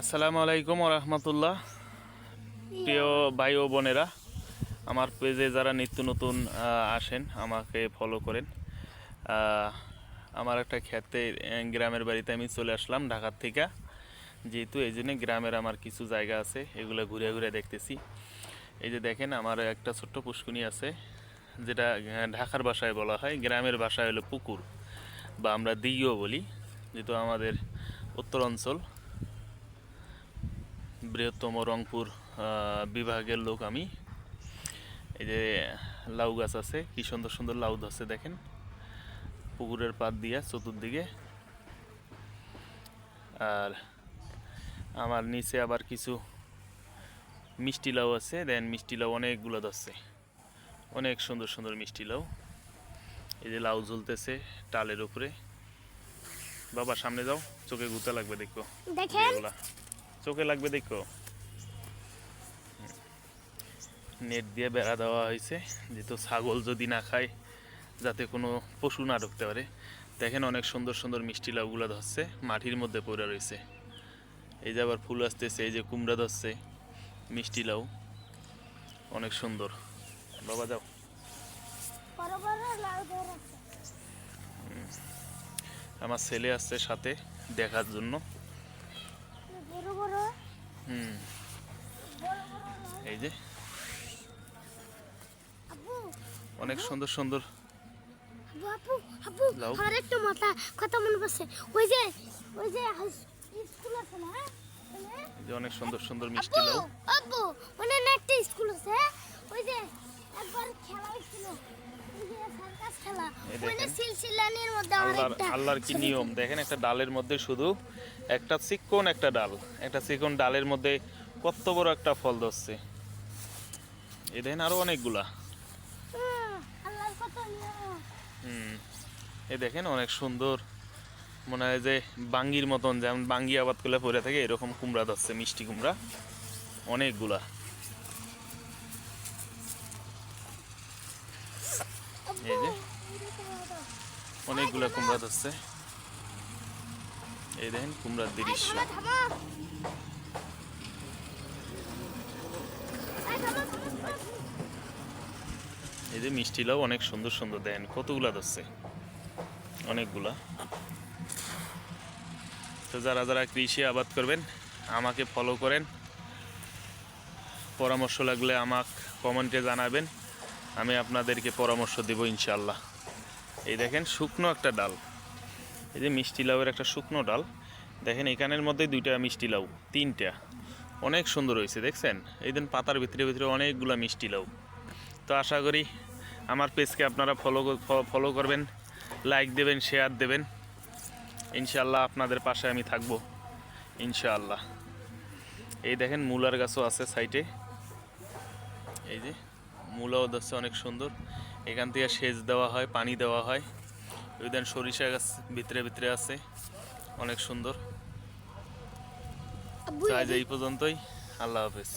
আসসালামু আলাইকুম রহমতুল্লাহ। প্রিয় ভাই ও বোনেরা, আমার পেজে যারা নিত্য নতুন আসেন, আমাকে ফলো করেন। আমার একটা খেতে গ্রামের বাড়িতে আমি চলে আসলাম ঢাকার থেকে। যেহেতু এই জন্য গ্রামের আমার কিছু জায়গা আছে, এগুলো ঘুরে ঘুরে দেখতেছি। এই যে দেখেন, আমার একটা ছোট্ট পুষ্কুনি আছে, যেটা ঢাকার ভাষায় বলা হয়, গ্রামের ভাষায় হলো পুকুর, বা আমরা দিঘিও বলি, যেহেতু আমাদের উত্তর অঞ্চল বৃহত্তম রংপুর বিভাগের লোক আমি। এই যে লাউ গাছ আছে কি সুন্দর সুন্দর লাউ ধরছে দেখেন। পুকুরের পাত দিয়ে চতুর্দিকে। আর আমার নিচে আবার কিছু মিষ্টি লাউ আছে। দেন মিষ্টি লাউ অনেকগুলো ধরছে। অনেক সুন্দর সুন্দর মিষ্টি লাউ। এই যে লাউ ঝুলতেছে টালের উপরে। বাবা সামনে যাও চোখে গুতা লাগবে দেখো দেখেন। চোখে লাগবে দেখো। নেট দিয়ে বেড়া দেওয়া হয়েছে যেহেতু ছাগল যদি না খায় যাতে কোনো পশু না ঢুকতে পারে। দেখেন অনেক সুন্দর সুন্দর মিষ্টি লাউগুলো ধরছে মাটির মধ্যে পড়ে রয়েছে। এই যে আবার ফুল আসতেছে এই যে কুমড়া ধরছে মিষ্টি লাউ। অনেক সুন্দর। বাবা যাও। আমার ছেলে আসছে সাথে দেখার জন্য। হুম। এই যে। অনেক সুন্দর সুন্দর। আমার একটা মাথা কথা মনে পড়ছে। ওই যে ওই যে স্কুল আছে না? যে অনেক সুন্দর সুন্দর মিষ্টি লাউ। একটা স্কুল আছে। ওই যে একবার খেলা হয়েছিল। ওই যে আল্লাহর একটা আল্লাহর কি নিয়ম? দেখেন একটা ডালের মধ্যে শুধু একটা চিকন একটা ডাল। একটা চিকন ডালের মধ্যে কত বড় একটা ফল ধরছে। এই দেখেন আরও অনেকগুলা। হুম, আল্লাহর এই দেখেন অনেক সুন্দর। মনে হয় যে বাঙ্গির মতন যেমন বাঙ্গি আবাদ করলে পড়ে থাকে এরকম কুমড়া ধরছে মিষ্টি কুমড়া। অনেকগুলা আব্বু এই যে এরকম হতো। অনেকগুলা কুমড়া ধরছে। এই দেখেন কুমড়ার দৃশ্য। এই যে মিষ্টি লাউ অনেক সুন্দর সুন্দর দেন কতগুলা ধরছে। অনেকগুলা। তো যারা যারা কৃষি আবাদ করবেন আমাকে ফলো করেন। পরামর্শ লাগলে আমাকে কমেন্টে জানাবেন। আমি আপনাদেরকে পরামর্শ দেব ইনশাল্লাহ এই দেখেন শুকনো একটা ডাল। এই যে মিষ্টি লাউয়ের একটা শুকনো ডাল। দেখেন এখানের মধ্যে দুইটা মিষ্টি লাউ, তিনটা। অনেক সুন্দর হয়েছে, দেখছেন? এই দিন পাতার ভিতরে ভিতরে অনেকগুলা মিষ্টি লাউ। তো আশা করি আমার পেজকে আপনারা ফলো ফলো করবেন লাইক দেবেন শেয়ার দেবেন। ইনশাল্লাহ আপনাদের পাশে আমি থাকব। ইনশাআল্লাহ। এই দেখেন মূলার গাছও আছে সাইটে এই যে মূলাও ধরছে অনেক সুন্দর। এখান থেকে সেচ দেওয়া হয় পানি দেওয়া হয়। ওই দেন সরিষা গাছ ভিতরে ভিতরে আছে অনেক সুন্দর। আজ এই পর্যন্তই। আল্লাহ হাফেজ।